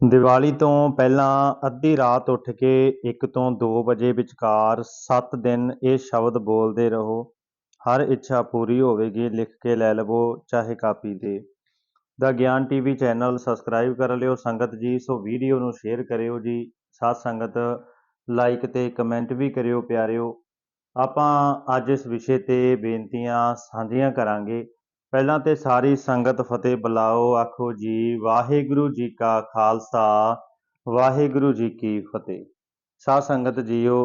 ਦੀਵਾਲੀ ਤੋਂ ਪਹਿਲਾਂ ਅੱਧੀ ਰਾਤ ਉੱਠ ਕੇ 1 ਤੋਂ 2 ਵਜੇ ਵਿਚਕਾਰ 7 ਦਿਨ ਇਹ ਸ਼ਬਦ ਬੋਲਦੇ ਰਹੋ। ਹਰ ਇੱਛਾ ਪੂਰੀ ਹੋਵੇਗੀ, ਲਿਖ ਕੇ ਲੈ ਲਵੋ, ਚਾਹੇ ਕਾਪੀ ਤੇ ਦਾ ਗਿਆਨ ਟੀਵੀ ਚੈਨਲ ਸਬਸਕ੍ਰਾਈਬ ਕਰ ਲਿਓ। ਸੰਗਤ ਜੀ, ਸੋ ਵੀਡੀਓ ਨੂੰ ਸ਼ੇਅਰ ਕਰਿਓ ਜੀ। ਸਾਧ ਸੰਗਤ, ਲਾਈਕ ਤੇ ਕਮੈਂਟ ਵੀ ਕਰਿਓ ਪਿਆਰਿਓ। ਆਪਾਂ ਅੱਜ ਇਸ ਵਿਸ਼ੇ ਤੇ ਬੇਨਤੀਆਂ ਸਾਂਝੀਆਂ ਕਰਾਂਗੇ। ਪਹਿਲਾਂ ਤੇ ਸਾਰੀ ਸੰਗਤ ਫਤਿਹ ਬੁਲਾਓ, ਆਖੋ ਜੀ, ਵਾਹਿਗੁਰੂ ਜੀ ਕਾ ਖਾਲਸਾ, ਵਾਹਿਗੁਰੂ ਜੀ ਕੀ ਫਤਿਹ। ਸਾਧ ਸੰਗਤ ਜੀਓ,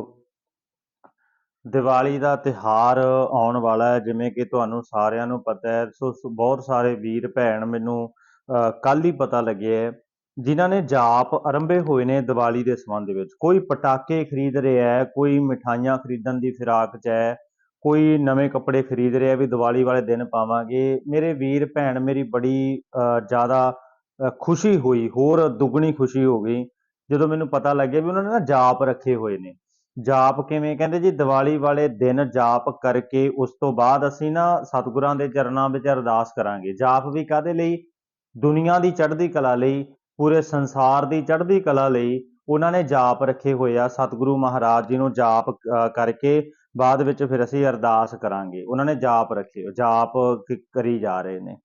ਦੀਵਾਲੀ ਦਾ ਤਿਹਾਰ ਆਉਣ ਵਾਲਾ ਹੈ, ਜਿਵੇਂ ਕਿ ਤੁਹਾਨੂੰ ਸਾਰਿਆਂ ਨੂੰ ਪਤਾ ਹੈ, ਸੋ ਬਹੁਤ ਸਾਰੇ ਵੀਰ ਭੈਣ ਮੈਨੂੰ ਕੱਲ ਹੀ ਪਤਾ ਲੱਗਿਆ ਹੈ, ਜਿਨ੍ਹਾਂ ਨੇ ਜਾਪ ਆਰੰਭੇ ਹੋਏ ਨੇ ਦੀਵਾਲੀ ਦੇ ਸੰਬੰਧ ਵਿੱਚ। ਕੋਈ ਪਟਾਕੇ ਖਰੀਦ ਰਿਹਾ ਹੈ, ਕੋਈ ਮਠਾਈਆਂ ਖਰੀਦਣ ਦੀ ਫਿਰਾਕ 'ਚ ਹੈ ਕੋਈ ਨਵੇਂ ਕੱਪੜੇ ਖਰੀਦ ਰਿਹਾ ਵੀ ਦੀਵਾਲੀ ਵਾਲੇ ਦਿਨ ਪਾਵਾਂਗੇ। ਮੇਰੇ ਵੀਰ ਭੈਣ ਮੇਰੀ ਬੜੀ ਜ਼ਿਆਦਾ ਖੁਸ਼ੀ ਹੋਈ, ਹੋਰ ਦੁੱਗਣੀ ਖੁਸ਼ੀ ਹੋ ਗਈ। ਜਦੋਂ ਮੈਨੂੰ ਪਤਾ ਲੱਗਿਆ ਵੀ ਉਹਨਾਂ ਨੇ ਨਾ ਜਾਪ ਰੱਖੇ ਹੋਏ ਨੇ। ਜਾਪ ਕਿਵੇਂ? ਕਹਿੰਦੇ ਜੀ ਦੀਵਾਲੀ ਵਾਲੇ ਦਿਨ ਜਾਪ ਕਰਕੇ ਉਸ ਤੋਂ ਬਾਅਦ ਅਸੀਂ ਨਾ ਸਤਿਗੁਰਾਂ ਦੇ ਚਰਨਾਂ ਵਿੱਚ ਅਰਦਾਸ ਕਰਾਂਗੇ। ਜਾਪ ਵੀ ਕਾਦੇ ਲਈ? ਦੁਨੀਆ ਦੀ ਚੜ੍ਹਦੀ ਕਲਾ ਲਈ, ਪੂਰੇ ਸੰਸਾਰ ਦੀ ਚੜ੍ਹਦੀ ਕਲਾ ਲਈ। ਉਹਨਾਂ ਨੇ ਜਾਪ ਰੱਖੇ ਹੋਏ ਆ। ਸਤਿਗੁਰੂ ਮਹਾਰਾਜ ਜੀ ਨੂੰ ਜਾਪ ਕਰਕੇ ਬਾਅਦ ਵਿੱਚ ਫਿਰ ਅਸੀਂ ਅਰਦਾਸ ਕਰਾਂਗੇ। ਉਹਨਾਂ ਨੇ ਜਾਪ ਰੱਖੇ, ਜਾਪ ਕਰੀ ਜਾ ਰਹੇ ਨੇ।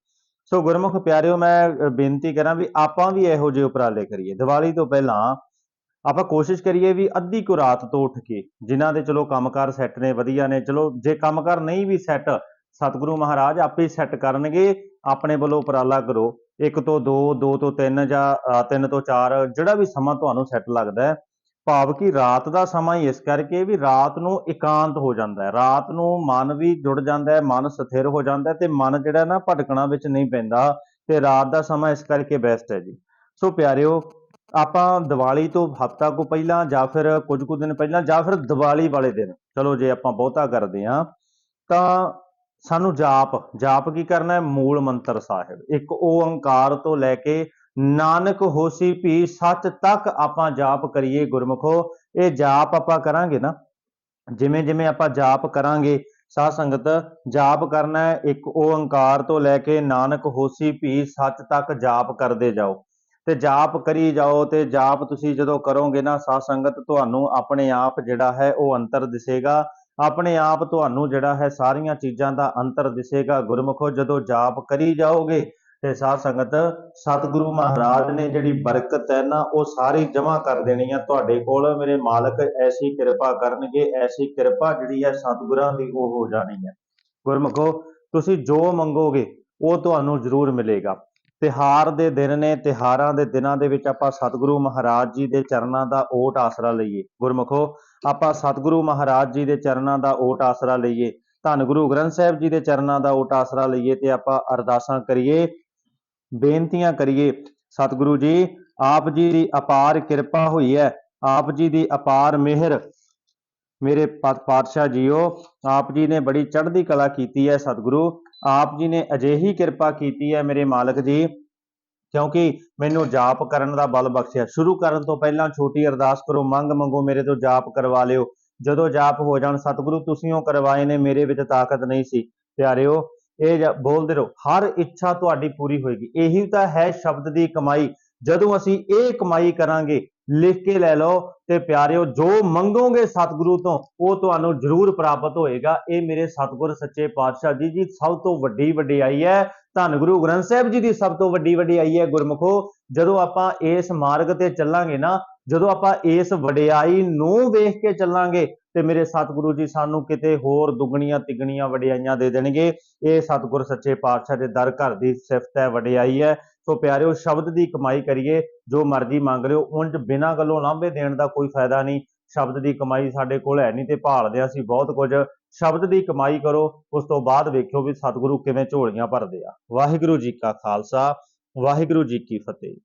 ਸੋ ਗੁਰਮੁਖ ਪਿਆਰਿਓ, ਮੈਂ ਬੇਨਤੀ ਕਰਾਂ ਵੀ ਆਪਾਂ ਵੀ ਇਹੋ ਜਿਹੇ ਉਪਰਾਲੇ ਕਰੀਏ। ਦੀਵਾਲੀ ਤੋਂ ਪਹਿਲਾਂ ਆਪਾਂ ਕੋਸ਼ਿਸ਼ ਕਰੀਏ ਵੀ ਅੱਧੀ ਕੁ ਰਾਤ ਤੋਂ ਉੱਠ ਕੇ ਜਿਨ੍ਹਾਂ ਦੇ ਚਲੋ ਕੰਮਕਾਰ ਸੈੱਟ ਨੇ, ਵਧੀਆ ਨੇ, ਚਲੋ ਜੇ ਕੰਮਕਾਰ ਨਹੀਂ ਵੀ ਸੈੱਟ, ਸਤਿਗੁਰੂ ਮਹਾਰਾਜ ਆਪੇ ਸੈੱਟ ਕਰਨਗੇ। ਆਪਣੇ ਵੱਲੋਂ ਉਪਰਾਲਾ ਕਰੋ। 1 ਤੋਂ 2 2 ਤੋਂ 3 ਜਾਂ 3 ਤੋਂ 4 ਜਿਹੜਾ ਵੀ ਸਮਾਂ ਤੁਹਾਨੂੰ ਸੈੱਟ ਲੱਗਦਾ ਭਾਵ ਕਿ ਰਾਤ ਦਾ ਸਮਾਂ ਹੀ ਇਸ ਕਰਕੇ ਵੀ ਰਾਤ ਨੂੰ ਇਕਾਂਤ ਹੋ ਜਾਂਦਾ ਹੈ। ਰਾਤ ਨੂੰ ਮਨ ਵੀ ਜੁੜ ਜਾਂਦਾ ਹੈ, ਮਨ ਸਥਿਰ ਹੋ ਜਾਂਦਾ ਤੇ ਮਨ ਜਿਹੜਾ ਨਾ ਭਟਕਣਾ ਵਿੱਚ ਨਹੀਂ ਪੈਂਦਾ ਤੇ ਰਾਤ ਦਾ ਸਮਾਂ ਇਸ ਕਰਕੇ ਬੈਸਟ ਹੈ ਜੀ। ਸੋ ਪਿਆਰਿਓ, ਆਪਾਂ ਦੀਵਾਲੀ ਤੋਂ ਹਫ਼ਤਾ ਕੋ ਪਹਿਲਾਂ ਜਾਂ ਫਿਰ ਕੁਝ ਕੁ ਦਿਨ ਪਹਿਲਾਂ ਜਾਂ ਫਿਰ ਦੀਵਾਲੀ ਵਾਲੇ ਦਿਨ, ਚਲੋ ਜੇ ਆਪਾਂ ਬਹੁਤਾ ਕਰਦੇ ਆ ਤਾਂ ਸਾਨੂੰ ਜਾਪ ਜਾਪ ਕੀ ਕਰਨਾ ਹੈ? ਮੂਲ ਮੰਤਰ ਸਾਹਿਬ। ਇੱਕ ਓੰਕਾਰ ਤੋਂ ਲੈ ਕੇ ਨਾਨਕ ਹੋਸੀ ਭੀ ਸੱਚ ਤੱਕ ਆਪਾਂ ਜਾਪ ਕਰੀਏ ਗੁਰਮਖੋ, ਇਹ ਜਾਪ ਆਪਾਂ ਕਰਾਂਗੇ ਨਾ। ਜਿਵੇਂ ਜਿਵੇਂ ਆਪਾਂ ਜਾਪ ਕਰਾਂਗੇ, ਸਾਧ ਸੰਗਤ ਜਾਪ ਕਰਨਾ ਹੈ, ਇੱਕ ਓੰਕਾਰ ਤੋਂ ਲੈ ਕੇ ਨਾਨਕ ਹੋਸੀ ਭੀ ਸੱਚ ਤੱਕ ਜਾਪ ਕਰਦੇ ਜਾਓ। ਤੇ ਜਾਪ ਕਰੀ ਜਾਓ ਤੇ ਜਾਪ ਤੁਸੀਂ ਜਦੋਂ ਕਰੋਗੇ ਨਾ, ਸਾਧ ਸੰਗਤ ਤੁਹਾਨੂੰ ਆਪਣੇ ਆਪ ਜਿਹੜਾ ਹੈ ਉਹ ਅੰਤਰ ਦਿਸੇਗਾ। ਆਪਣੇ ਆਪ ਤੁਹਾਨੂੰ ਜਿਹੜਾ ਹੈ ਸਾਰੀਆਂ ਚੀਜ਼ਾਂ ਦਾ ਅੰਤਰ ਦਿਸੇਗਾ। ਗੁਰਮਖੋ, ਜਦੋਂ ਜਾਪ ਕਰੀ ਜਾਓਗੇ ਤੇ ਸਾਧ ਸੰਗਤ, ਸਤਿਗੁਰੂ ਮਹਾਰਾਜ ਨੇ ਜਿਹੜੀ ਬਰਕਤ ਹੈ ਨਾ, ਉਹ ਸਾਰੀ ਜਮ੍ਹਾਂ ਕਰ ਦੇਣੀ ਹੈ ਤੁਹਾਡੇ ਕੋਲ। ਮੇਰੇ ਮਾਲਕ ਐਸੀ ਕਿਰਪਾ ਕਰਨਗੇ, ਐਸੀ ਕਿਰਪਾ ਜਿਹੜੀ ਹੈ ਸਤਿਗੁਰਾਂ ਦੀ ਉਹ ਹੋ ਜਾਣੀ ਹੈ ਗੁਰਮਖੋ, ਤੁਸੀਂ ਜੋ ਮੰਗੋਗੇ, ਉਹ ਤੁਹਾਨੂੰ ਜ਼ਰੂਰ ਮਿਲੇਗਾ। ਤਿਹਾਰ ਦੇ ਦਿਨ ਨੇ ਤਿਹਾਰਾਂ ਦੇ ਦਿਨਾਂ ਦੇ ਵਿੱਚ ਆਪਾਂ ਸਤਿਗੁਰੂ ਮਹਾਰਾਜ ਜੀ ਦੇ ਚਰਨਾਂ ਦਾ ਓਟ ਆਸਰਾ ਲਈਏ। ਗੁਰਮਖੋ, ਆਪਾਂ ਸਤਿਗੁਰੂ ਮਹਾਰਾਜ ਜੀ ਦੇ ਚਰਨਾਂ ਦਾ ਓਟ ਆਸਰਾ ਲਈਏ। ਧੰਨ ਗੁਰੂ ਗ੍ਰੰਥ ਸਾਹਿਬ ਜੀ ਦੇ ਚਰਨਾਂ ਦਾ ਓਟ ਆਸਰਾ ਲਈਏ ਤੇ ਆਪਾਂ ਅਰਦਾਸਾਂ ਕਰੀਏ। ਬੇਨਤੀਆਂ ਕਰੀਏ। ਸਤਿਗੁਰੂ ਜੀ, ਆਪ ਜੀ ਦੀ ਅਪਾਰ ਕਿਰਪਾ ਹੋਈ ਹੈ। ਆਪ ਜੀ ਦੀ ਅਪਾਰ ਮਿਹਰ। ਮੇਰੇ ਪਾਤਸ਼ਾਹ ਜੀਓ, ਆਪ ਜੀ ਨੇ ਬੜੀ ਚੜ੍ਹਦੀ ਕਲਾ ਕੀਤੀ ਹੈ ਸਤਿਗੁਰੂ। ਆਪ ਜੀ ਨੇ ਅਜਿਹੀ ਕਿਰਪਾ ਕੀਤੀ ਹੈ ਮੇਰੇ ਮਾਲਕ ਜੀ, ਕਿਉਂਕਿ ਮੈਨੂੰ ਜਾਪ ਕਰਨ ਦਾ ਬਲ ਬਖਸ਼ਿਆ। ਸ਼ੁਰੂ ਕਰਨ ਤੋਂ ਪਹਿਲਾਂ ਛੋਟੀ ਅਰਦਾਸ ਕਰੋ, ਮੰਗ ਮੰਗੋ ਮੇਰੇ ਤੋਂ ਜਾਪ ਕਰਵਾ ਲਿਓ। ਜਦੋਂ ਜਾਪ ਹੋ ਜਾਣ, ਸਤਿਗੁਰੂ ਤੁਸੀਂ ਉਹ ਕਰਵਾਏ ਨੇ, ਮੇਰੇ ਵਿੱਚ ਤਾਕਤ ਨਹੀਂ ਸੀ। ਪਿਆਰਿਓ ਇਹ ਬੋਲਦੇ ਰਹੋ, ਹਰ ਇੱਛਾ ਤੁਹਾਡੀ ਪੂਰੀ ਹੋਏਗੀ। ਇਹੀ ਤਾਂ ਹੈ ਸ਼ਬਦ ਦੀ ਕਮਾਈ। ਜਦੋਂ ਅਸੀਂ ਇਹ ਕਮਾਈ ਕਰਾਂਗੇ, ਲਿਖ ਕੇ ਲੈ ਲਓ ਤੇ ਪਿਆਰਿਓ, ਜੋ ਮੰਗੋਗੇ ਸਤਿਗੁਰੂ ਤੋਂ, ਉਹ ਤੁਹਾਨੂੰ ਜ਼ਰੂਰ ਪ੍ਰਾਪਤ ਹੋਏਗਾ। ਇਹ ਮੇਰੇ ਸਤਿਗੁਰ ਸੱਚੇ ਪਾਤਸ਼ਾਹ ਜੀ ਜੀ ਸਭ ਤੋਂ ਵੱਡੀ ਵਡਿਆਈ ਹੈ। ਧੰਨ ਗੁਰੂ ਗ੍ਰੰਥ ਸਾਹਿਬ ਜੀ ਦੀ ਸਭ ਤੋਂ ਵੱਡੀ ਵਡਿਆਈ ਹੈ ਗੁਰਮਖੋ। ਜਦੋਂ ਆਪਾਂ ਇਸ ਮਾਰਗ ਤੇ ਚੱਲਾਂਗੇ ਨਾ, ਜਦੋਂ ਆਪਾਂ ਇਸ ਵਡਿਆਈ ਨੂੰ ਵੇਖ ਕੇ ਚੱਲਾਂਗੇ ਤੇ ਮੇਰੇ ਸਤਿਗੁਰੂ ਜੀ ਸਾਨੂੰ ਕਿਤੇ ਹੋਰ ਦੁੱਗਣੀਆਂ ਤਿਗਣੀਆਂ ਵਡਿਆਈਆਂ ਦੇ ਦੇਣਗੇ। ਇਹ ਸਤਿਗੁਰ ਸੱਚੇ ਪਾਤਸ਼ਾਹ ਦੇ ਦਰ ਘਰ ਦੀ ਸਿਫਤ ਹੈ, ਵਡਿਆਈ ਹੈ। ਸੋ ਪਿਆਰਿਓ, ਸ਼ਬਦ ਦੀ ਕਮਾਈ ਕਰੀਏ, ਜੋ ਮਰਜ਼ੀ ਮੰਗ ਲਿਓ, ਉਂਝ ਬਿਨਾਂ ਗੱਲੋਂ ਲਾਂਭੇ ਦੇਣ ਦਾ ਕੋਈ ਫਾਇਦਾ ਨਹੀਂ। ਸ਼ਬਦ ਦੀ ਕਮਾਈ ਸਾਡੇ ਕੋਲ ਹੈ ਨਹੀਂ ਤੇ ਭਾਲਦੇ ਅਸੀਂ ਬਹੁਤ ਕੁਝ। ਸ਼ਬਦ ਦੀ ਕਮਾਈ ਕਰੋ, ਉਸ ਤੋਂ ਬਾਅਦ ਵੇਖਿਓ ਵੀ ਸਤਿਗੁਰੂ ਕਿਵੇਂ ਝੋਲੀਆਂ ਭਰਦੇ ਆ। ਵਾਹਿਗੁਰੂ ਜੀ ਕਾ ਖਾਲਸਾ, ਵਾਹਿਗੁਰੂ ਜੀ ਕੀ ਫਤਿਹ।